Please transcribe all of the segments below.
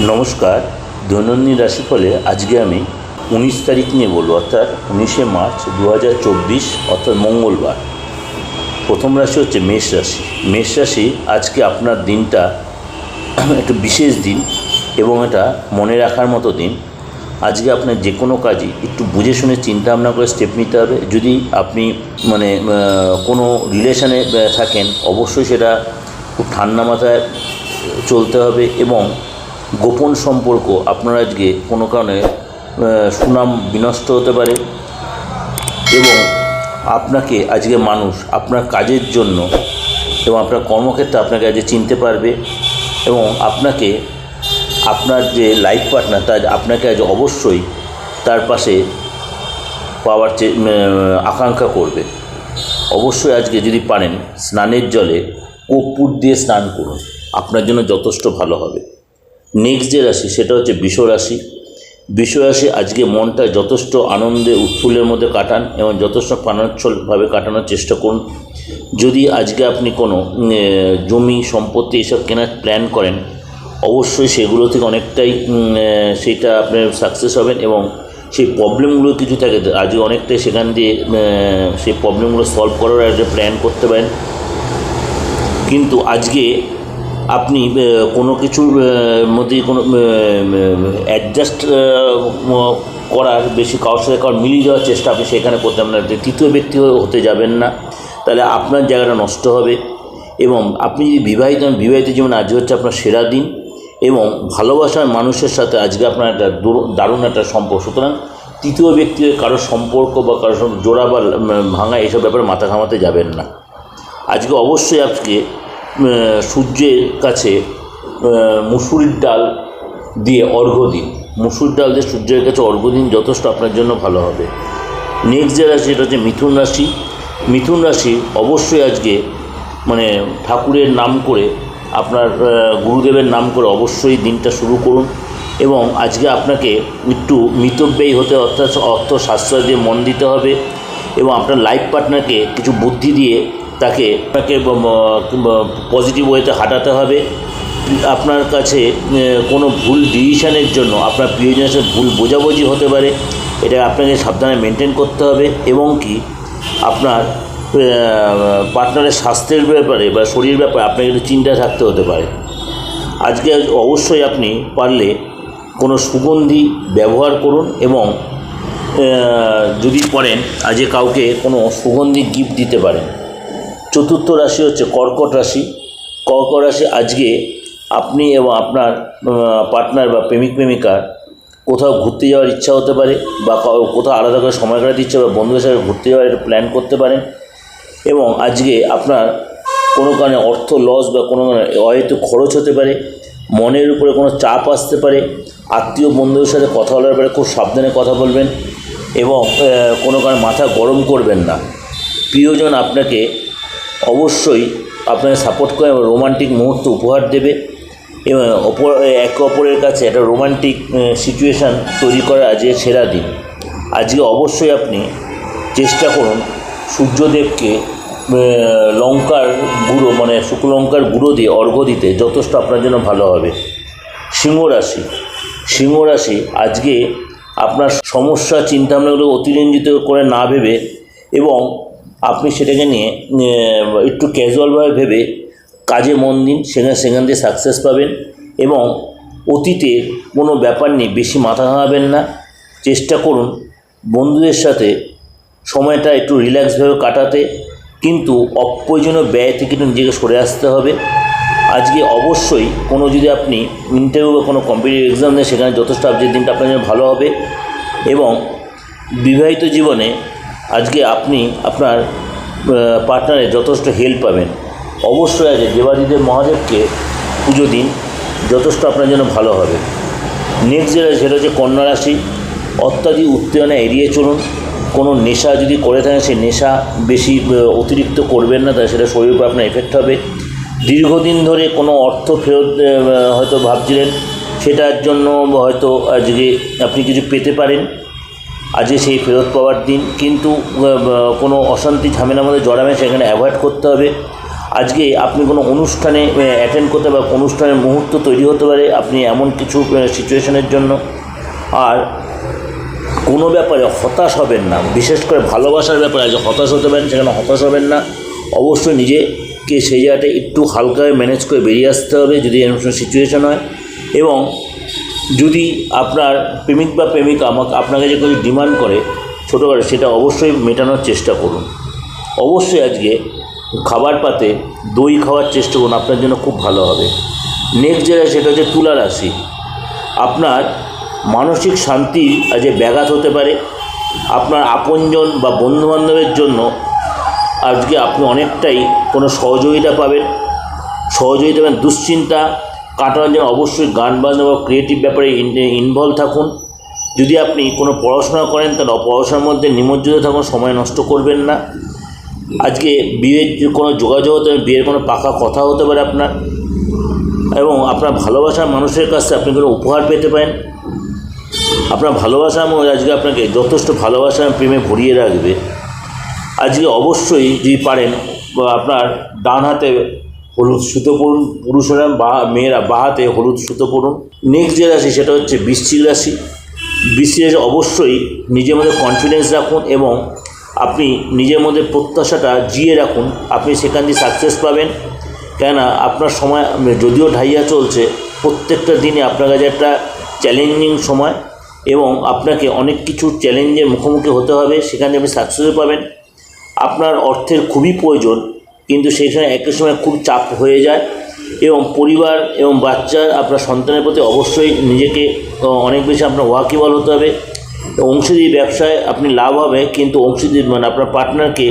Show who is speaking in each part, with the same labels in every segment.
Speaker 1: নমস্কার। দৈনন্দিন রাশিফলে আজকে আমি উনিশ তারিখ নিয়ে বলব, অর্থাৎ উনিশে মার্চ দু হাজার চব্বিশ, অর্থাৎ মঙ্গলবার। প্রথম রাশি হচ্ছে মেষ রাশি। মেষ রাশি আজকে আপনার দিনটা একটা বিশেষ দিন এবং এটা মনে রাখার মতো দিন। আজকে আপনার যে কোনো কাজই একটু বুঝে শুনে চিন্তা ভাবনা করে স্টেপ নিতে হবে। যদি আপনি মানে কোনো রিলেশনে থাকেন, অবশ্যই সেটা খুব ঠান্ডা মাথায় চলতে হবে এবং গোপন সম্পর্ক আপনার আজকে কোনো কারণে সুনাম বিনষ্ট হতে পারে এবং আপনাকে আজকে মানুষ আপনার কাজের জন্য এবং আপনার কর্মক্ষেত্রে আপনাকে আজকে চিনতে পারবে এবং আপনাকে আপনার যে লাইফ পার্টনার তার আপনাকে আজ অবশ্যই তার পাশে পাওয়ার চে- আকাঙ্ক্ষা করবে। অবশ্যই আজকে যদি পারেন, স্নানের জলে কর্পূর দিয়ে স্নান করুন। আপনার জন্য যথেষ্ট ভালো হবে। নেক্সট যে রাশি, সেটা হচ্ছে বিষ রাশি। বিষ রাশি আজকে মনটা যথেষ্ট আনন্দে উৎফুল্লের মধ্যে কাটান এবং যথেষ্ট প্রাণোচ্ছলভাবে কাটানোর চেষ্টা করুন। যদি আজকে আপনি কোনো জমি, সম্পত্তি এসব কেনার প্ল্যান করেন, অবশ্যই সেগুলো থেকে অনেকটাই সেটা আপনার সাকসেস হবেন এবং সেই প্রবলেমগুলো কিছু থাকে, আজকে অনেকটাই সেখান দিয়ে সেই প্রবলেমগুলো সলভ করার একটা প্ল্যান করতে পারেন। কিন্তু আজকে আপনি কোনো কিছুর মধ্যে কোনো অ্যাডজাস্ট করার বেশি কারোর সাথে কারোর মিলিয়ে যাওয়ার চেষ্টা আপনি সেখানে করতে না। তৃতীয় ব্যক্তি হতে যাবেন না। তাহলে আপনার জায়গাটা নষ্ট হবে এবং আপনি যদি বিবাহিত হন, বিবাহিত জীবনে আজকে হচ্ছে আপনার সেরা দিন এবং ভালোবাসার মানুষের সাথে আজকে আপনার একটা দুর- দারুণ একটা সম্পর্ক। সুতরাং তৃতীয় ব্যক্তি কারোর সম্পর্ক বা কারোর জোড়া বা ভাঙা এসব ব্যাপারে মাথা ঘামাতে যাবেন না। আজকে অবশ্যই আজকে সূর্যের কাছে মুসুরির ডাল দিয়ে অর্ঘ্য দিন। মুসুর ডাল দিয়ে সূর্যের কাছে অর্ঘ্য দিন যথেষ্ট আপনার জন্য ভালো হবে। নেক্সট যে রাশি, এটা হচ্ছে মিথুন রাশি। মিথুন রাশি অবশ্যই আজকে মানে ঠাকুরের নাম করে, আপনার গুরুদেবের নাম করে অবশ্যই দিনটা শুরু করুন। এবং আজকে আপনাকে একটু মিতব্যয়ী হতে অর্থাৎ অর্থ সাশ্রয় দিয়ে মন দিতে হবে। এবং আপনার লাইফ পার্টনারকে কিছু বুদ্ধি দিয়ে তাকে তাকে পজিটিভ ওয়েতে হাঁটাতে হবে। আপনার কাছে কোনো ভুল ডিসিশনের জন্য, আপনার প্রিয়জনের সাথে ভুল বোঝাবুঝি হতে পারে, এটা আপনাকে সাবধানে মেনটেন করতে হবে এবং কি আপনার পার্টনারের স্বাস্থ্যের ব্যাপারে বা শরীর ব্যাপারে আপনাকে একটু চিন্তা থাকতে হতে পারে। আজকে অবশ্যই আপনি পারলে কোনো সুগন্ধি ব্যবহার করুন এবং যদি পারেন আজকে কাউকে কোনো সুগন্ধি গিফট দিতে পারেন। চতুর্থ রাশি হচ্ছে কর্কট রাশি। কর্কট রাশি আজকে আপনি এবং আপনার পার্টনার বা প্রেমিক প্রেমিকার কোথাও ঘুরতে যাওয়ার ইচ্ছা হতে পারে বা কোথাও আলাদা করে সময় কাটাতে ইচ্ছা বা বন্ধুদের সাথে ঘুরতে যাওয়ার প্ল্যান করতে পারেন। এবং আজকে আপনার কোনো কারণে অর্থ লস বা কোনো কারণে হয়তো খরচ হতে পারে, মনের উপরে কোনো চাপ আসতে পারে, আত্মীয় বন্ধুদের সাথে কথা বলার পরে খুব সাবধানে কথা বলবেন এবং কোনো কারণে মাথা গরম করবেন না। প্রিয়জন আপনাকে অবশ্যই আপনাকে সাপোর্ট করে এবং রোমান্টিক মুহূর্ত উপহার দেবে। এবং অপর, একে অপরের কাছে একটা রোমান্টিক সিচুয়েশান তৈরি করা আজকে সেরা দিন। আজকে অবশ্যই আপনি চেষ্টা করুন সূর্যদেবকে লঙ্কার গুঁড়ো মানে শুকনো লঙ্কার গুঁড়ো দিয়ে অর্ঘ্য দিতে, যথেষ্ট আপনার জন্য ভালো হবে। সিংহ রাশি সিংহ রাশি আজকে আপনার সমস্যা, চিন্তাভাবনাগুলো অতিরঞ্জিত করে না ভেবে এবং আপনি সেটাকে নিয়ে একটু ক্যাজুয়ালভাবে ভেবে কাজে মন দিন, সেখানে সেখান দিয়ে সাকসেস পাবেন এবং অতীতের কোনো ব্যাপার নিয়ে বেশি মাথা ঘামাবেন না। চেষ্টা করুন বন্ধুদের সাথে সময়টা একটু রিল্যাক্সভাবে কাটাতে, কিন্তু অপ্রয়োজনীয় ব্যয় থেকে একটু নিজেকে সরে আসতে হবে। আজকে অবশ্যই কোনো যদি আপনি ইন্টারভিউ বা কোনো কম্পিটিভ এক্সাম দেন, সেখানে যথেষ্ট আজকের দিনটা আপনার জন্য ভালো হবে এবং বিবাহিত জীবনে আজকে আপনি আপনার পার্টনারের যথেষ্ট হেল্প পাবেন। অবশ্যই আজকে দেবাদিদেব মহাদেবকে পুজো দিন, যথেষ্ট আপনার জন্য ভালো হবে। নেক্সট যেটা সেটা হচ্ছে কন্যা রাশি। অত্যাধিক উত্তেজনা এড়িয়ে চলুন। কোনো নেশা যদি করে থাকেন, সেই নেশা বেশি অতিরিক্ত করবেন না, তাহলে সেটা শরীর উপর আপনার এফেক্ট হবে। দীর্ঘদিন ধরে কোনো অর্থ ফেরত হয়তো ভাবছিলেন, সেটার জন্য হয়তো আজকে আপনি কিছু পেতে পারেন। আজকে সেই ফেরত পাওয়ার দিন, কিন্তু কোনো অশান্তি ঝামেলার মধ্যে জড়াবেন সেখানে অ্যাভয়েড করতে হবে। আজকে আপনি কোনো অনুষ্ঠানে অ্যাটেন্ড করতে বা অনুষ্ঠানের মুহূর্ত তৈরি হতে পারে, আপনি এমন কিছু সিচুয়েশনের জন্য। আর কোনো ব্যাপারে হতাশ হবেন না, বিশেষ করে ভালোবাসার ব্যাপারে যে হতাশ হতে পারেন, সেখানে হতাশ হবেন না। অবশ্যই নিজেকে সেই জায়গাটা একটু হালকায় ম্যানেজ করে বেরিয়ে আসতে হবে, যদি এরকম সিচুয়েশন হয়। এবং যদি আপনার প্রেমিক বা প্রেমিকা আমাকে, আপনাকে যে কিছু ডিমান্ড করে ছোটো করে সেটা অবশ্যই মেটানোর চেষ্টা করুন। অবশ্যই আজকে খাবার পাতে দই খাওয়ার চেষ্টা করুন, আপনার জন্য খুব ভালো হবে। নেক্সট যেটা, সেটা হচ্ছে তুলা রাশি। আপনার মানসিক শান্তি আজ ব্যাঘাত হতে পারে। আপনার আপনজন বা বন্ধুবান্ধবের জন্য আজকে আপনি অনেকটাই কোনো সহযোগিতা পাবেন। সহযোগিতা পাবেন দুশ্চিন্তা কাটানোর জন্য অবশ্যই গান বাজনা বা ক্রিয়েটিভ ব্যাপারে ইনভলভ থাকুন। যদি আপনি কোনো পড়াশোনা করেন, তাহলে পড়াশোনার মধ্যে নিমজ্জিত থাকুন, সময় নষ্ট করবেন না। আজকে বিয়ের কোনো যোগাযোগ হতে, বিয়ের কোনো পাকা কথা হতে পারে আপনার। এবং আপনার ভালোবাসার মানুষের কাছে আপনি কোনো উপহার পেতে পারেন। আপনার ভালোবাসা আজকে আপনাকে যথেষ্ট ভালোবাসা প্রেমে ভরিয়ে রাখবে। আজকে অবশ্যই যদি পারেন আপনার ডান হাতে হলুদ সুতো পরুন, পুরুষেরা বা মেয়েরা বাহাতে হলুদ সুতো পরুন। নেক্সট যে রাশি, সেটা হচ্ছে বৃশ্চিক রাশি। বৃশ্চিক রাশি অবশ্যই নিজের মধ্যে কনফিডেন্স রাখুন এবং আপনি নিজের মধ্যে প্রত্যাশাটা জিয়ে রাখুন। আপনি সেখান দিয়ে সাকসেস পাবেন। কেননা আপনার সময়, যদিও ঢাইয়া চলছে, প্রত্যেকটা দিনে আপনার কাছে একটা চ্যালেঞ্জিং সময় এবং আপনাকে অনেক কিছু চ্যালেঞ্জের মুখোমুখি হতে হবে। সেখানে আপনি সাকসেসও পাবেন। আপনার অর্থের খুবই প্রয়োজন। কিন্তু সময় একই সময় খুব চাপ হয়ে যায় এবং পরিবার এবং বাচ্চার আপনার সন্তানের প্রতি অবশ্যই নিজেকে অনেক বেশি আপনার ওয়াকিবল হতে হবে। অংশীদারি ব্যবসায় আপনি লাভ হবে, কিন্তু অংশীদারি মানে আপনার পার্টনারকে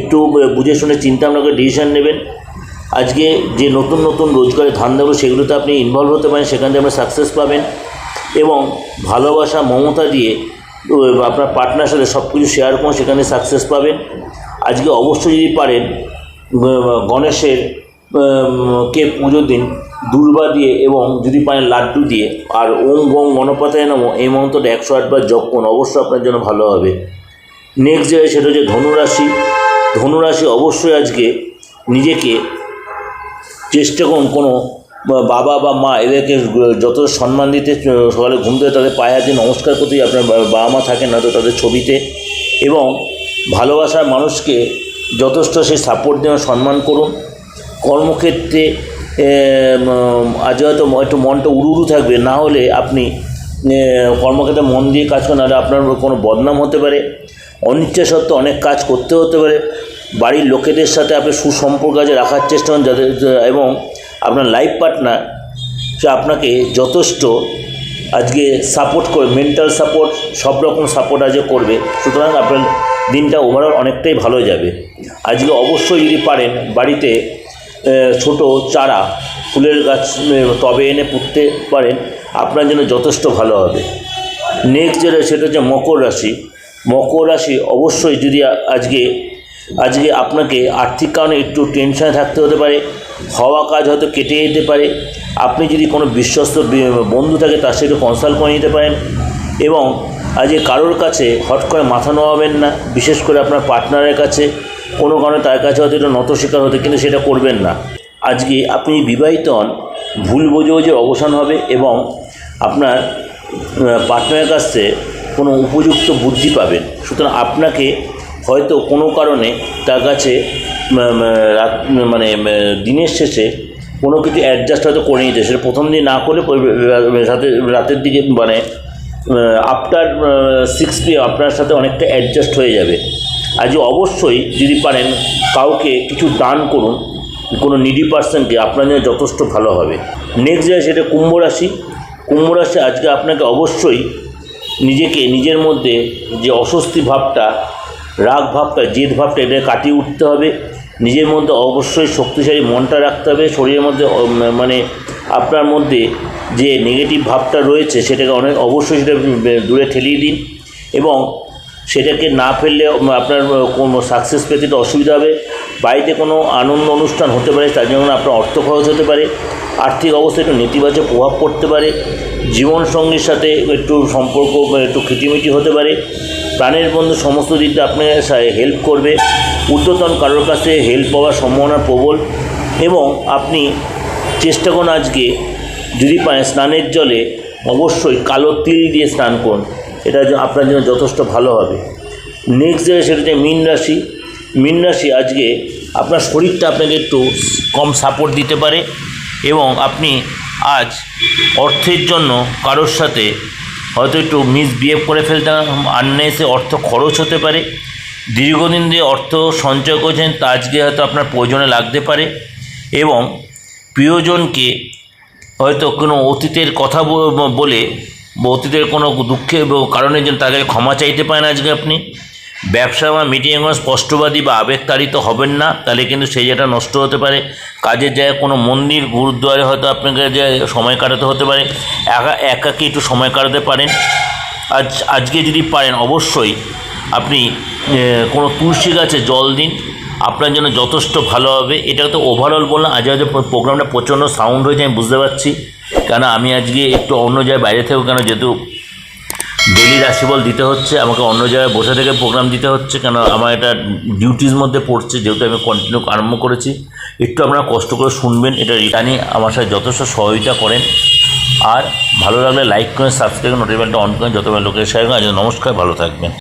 Speaker 1: একটু বুঝে শুনে চিন্তা করে ডিসিশন নেবেন। আজকে যে নতুন নতুন রোজগারের ধান্দাগুলো সেগুলোতে আপনি ইনভলভ হতে পারেন, সেখান থেকে আপনি সাকসেস পাবেন এবং ভালোবাসা, মমতা দিয়ে আপনার পার্টনার সাথে সব কিছু শেয়ার করুন সেখানে সাকসেস পাবেন। আজকে অবশ্যই যদি পারেন গণেশের কে পুজো দিন দুর্বা দিয়ে এবং যদি পারেন লাড্ডু দিয়ে। আর ওম গম গণপতায় নমো, এই মন্ত্রটা একশো আটবার জপ করুন, অবশ্যই আপনার জন্য ভালো হবে। নেক্সট যে সেটা হচ্ছে ধনুরাশি। ধনুরাশি অবশ্যই আজকে নিজেকে চেষ্টা করুন কোনো বাবা বা মা এদেরকে যত সম্মান দিতে, সকালে ঘুম থেকে তাদের পায়ে হাতে নমস্কার করতেই আপনার বাবা মা থাকেন না তো তাদের ছবিতে। এবং ভালোবাসার মানুষকে যথেষ্ট সেই সাপোর্ট দেওয়া সম্মান করুন। কর্মক্ষেত্রে আজ হয়তো একটু মনটা উড়ু উড়ু থাকবে, না হলে আপনি কর্মক্ষেত্রে মন দিয়ে কাজ করেন, নাহলে আপনার কোনো বদনাম হতে পারে। অনিচ্ছা সত্ত্বেও অনেক কাজ করতে হতে পারে। বাড়ির লোকেদের সাথে আপনি সুসম্পর্ক আজ রাখার চেষ্টা করেন যাদের এবং আপনার লাইফ পার্টনার সে আপনাকে যথেষ্ট আজকে সাপোর্ট করে মেন্টাল সাপোর্ট সব রকম সাপোর্ট আজকে করবে। সুতরাং আপনার দিনটা ওভারঅল অনেকটাই ভালো যাবে। আজকে অবশ্যই যদি পারেন বাড়িতে ছোট চারা, ফুলের গাছ টবে এনে পুঁততে পারেন, আপনার জন্য যথেষ্ট ভালো হবে। নেক্সট যেটা, সেটা হচ্ছে মকর রাশি। মকর রাশি অবশ্যই যদি আজকে আজকে আপনাকে আর্থিক কারণে একটু টেনশনে থাকতে হতে পারে হওয়া কাজ হয়তো কেটে যেতে পারে। আপনি যদি কোনো বিশ্বস্ত বন্ধু থাকে, তার সাথে কনসাল্ট করে নিতে পারেন। এবং আজকে কারোর কাছে হট করে মাথা নোয়াবেন না, বিশেষ করে আপনার পার্টনারের কাছে। কোনো কারণে তার কাছে হয়তো এটা নত শিকার হতে, কিন্তু সেটা করবেন না। আজকে আপনি বিবাহিত হন, ভুল বোঝাবুঝির অবসান হবে এবং আপনার পার্টনারের কাছ কোনো উপযুক্ত বুদ্ধি পাবেন। সুতরাং আপনাকে হয়তো কোনো কারণে তার কাছে মানে দিনের শেষে কোনো কিছু অ্যাডজাস্ট হয়তো করে নিতে। সেটা প্রথম দিন না পরে রাতে, রাতের দিকে মানে আফটার সিক্স পি আপনার সাথে অনেকটা অ্যাডজাস্ট হয়ে যাবে। আজ অবশ্যই যদি পারেন কাউকে কিছু দান করুন, কোনো নিডি পার্সনকে আপনার জন্য যথেষ্ট ভালো হবে। নেক্সট যে সেটা কুম্ভ রাশি। কুম্ভ রাশি আজকে আপনাকে অবশ্যই নিজেকে, নিজের মধ্যে যে অস্বস্তি ভাবটা, রাগ ভাবটা, জেদ ভাবটা, এটা কাটিয়ে উঠতে হবে। নিজের মধ্যে অবশ্যই শক্তিশালী মনটা রাখতে হবে, শরীরের মধ্যে মানে আপনার মধ্যে যে নেগেটিভ ভাবটা রয়েছে সেটাকে অনেক, অবশ্যই সেটা দূরে ঠেলিয়ে দিন এবং সেটাকে না ফেললে আপনার কোনো সাকসেস পেতে একটু অসুবিধা হবে। বাড়িতে কোনো আনন্দ অনুষ্ঠান হতে পারে, তার জন্য আপনার অর্থ খরচ হতে পারে, আর্থিক অবস্থায় একটু নেতিবাচক প্রভাব পড়তে পারে, জীবনসঙ্গীর সাথে একটু সম্পর্ক একটু খিটিমিটি হতে পারে প্রাণের বন্ধু সমস্ত দিক দিয়ে আপনার হেল্প করবে। ঊর্ধ্বতন কারোর কাছে হেল্প পাওয়ার সম্ভাবনা প্রবল এবং আপনি চেষ্টা করুন আজকে যদি পায় স্নানের জলে, অবশ্যই কালো তিল দিয়ে স্নান করুন। এটা আপনার জন্য যথেষ্ট ভালো হবে। নেক্সট যে সেটা হচ্ছে মীন রাশি। মীন রাশি আজকে আপনার শরীরটা আপনাকে একটু কম সাপোর্ট দিতে পারে এবং আপনি আজ অর্থের জন্য কারোর সাথে হয়তো একটু মিসবিহেভ করে ফেলতে এসে অর্থ খরচ হতে পারে। দীর্ঘদিন দিয়ে অর্থ সঞ্চয় করছেন, তা আজকে হয়তো আপনার প্রয়োজনে লাগতে পারে। এবং প্রিয়জনকে হয়তো কোনো অতীতের কথা বলে, অতীতের কোনো দুঃখের কারণের জন্য তাকে ক্ষমা চাইতে পারেন আজকে আপনি। ব্যবসা বা মিটিংয়ে স্পষ্টবাদী বা আবেগতাড়িত হবেন না, তাহলে কিন্তু সেই জায়গাটা নষ্ট হতে পারে। কাজের জায়গায় কোনো মন্দির, গুরুদ্বারে হয়তো আপনাকে যে সময় কাটাতে হতে পারে, একা, একাকে একটু সময় কাটাতে পারেন। আজ, আজকে যদি পারেন, অবশ্যই আপনি কোনো তুলসী গাছে জল দিন। আপনার জন্য যথেষ্ট ভালো হবে। এটা তো ওভারঅল বললাম, আজ আজ প্রোগ্রামটা প্রচণ্ড সাউন্ড হয়েছে, আমি বুঝতে পারছি। কেন আমি আজকে একটু অন্য জায়গায় বাইরে থেকেও কেন যেহেতু ডেলি রাশিফল দিতে হচ্ছে, আমাকে অন্য জায়গায় বসে থেকে প্রোগ্রাম দিতে হচ্ছে কেন আমার এটা ডিউটির মধ্যে পড়ছে, যেহেতু আমি কন্টিনিউ আরম্ভ করেছি। একটু আপনারা কষ্ট করে শুনবেন, এটা জানি আমার সাথে যথেষ্ট সহযোগিতা করেন। আর ভালো লাগলে লাইক করেন সাবস্ক্রাইব নোটিফিকেশনটা অন করেন, যত লোকের সাথে নমস্কার, ভালো থাকবেন।